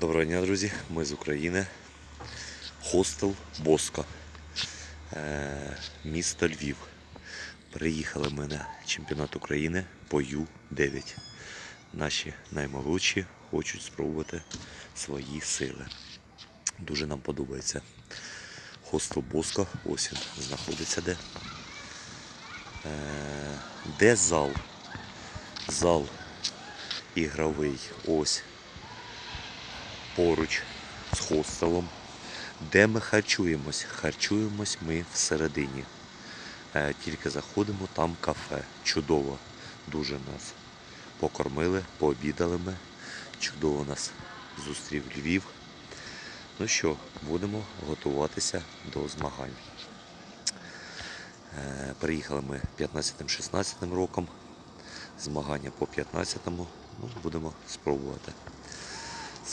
Доброго дня, друзі! Ми з України. Хостел Боско. Е, місто Львів. Приїхали ми на чемпіонат України по Ю-9. Наші наймолодші хочуть спробувати свої сили. Дуже нам подобається. Хостел Боско. Ось він знаходиться де. Е, де зал? Зал ігровий. Ось поруч з хостелом. Де ми харчуємось? Харчуємось ми всередині. Е, Тільки заходимо, там кафе. Чудово. Дуже нас покормили, пообідали ми. Чудово нас зустрів Львів. Ну що, будемо готуватися до змагань. Е, Приїхали ми 15-16 роком. Змагання по 15-му. Ну, будемо спробувати.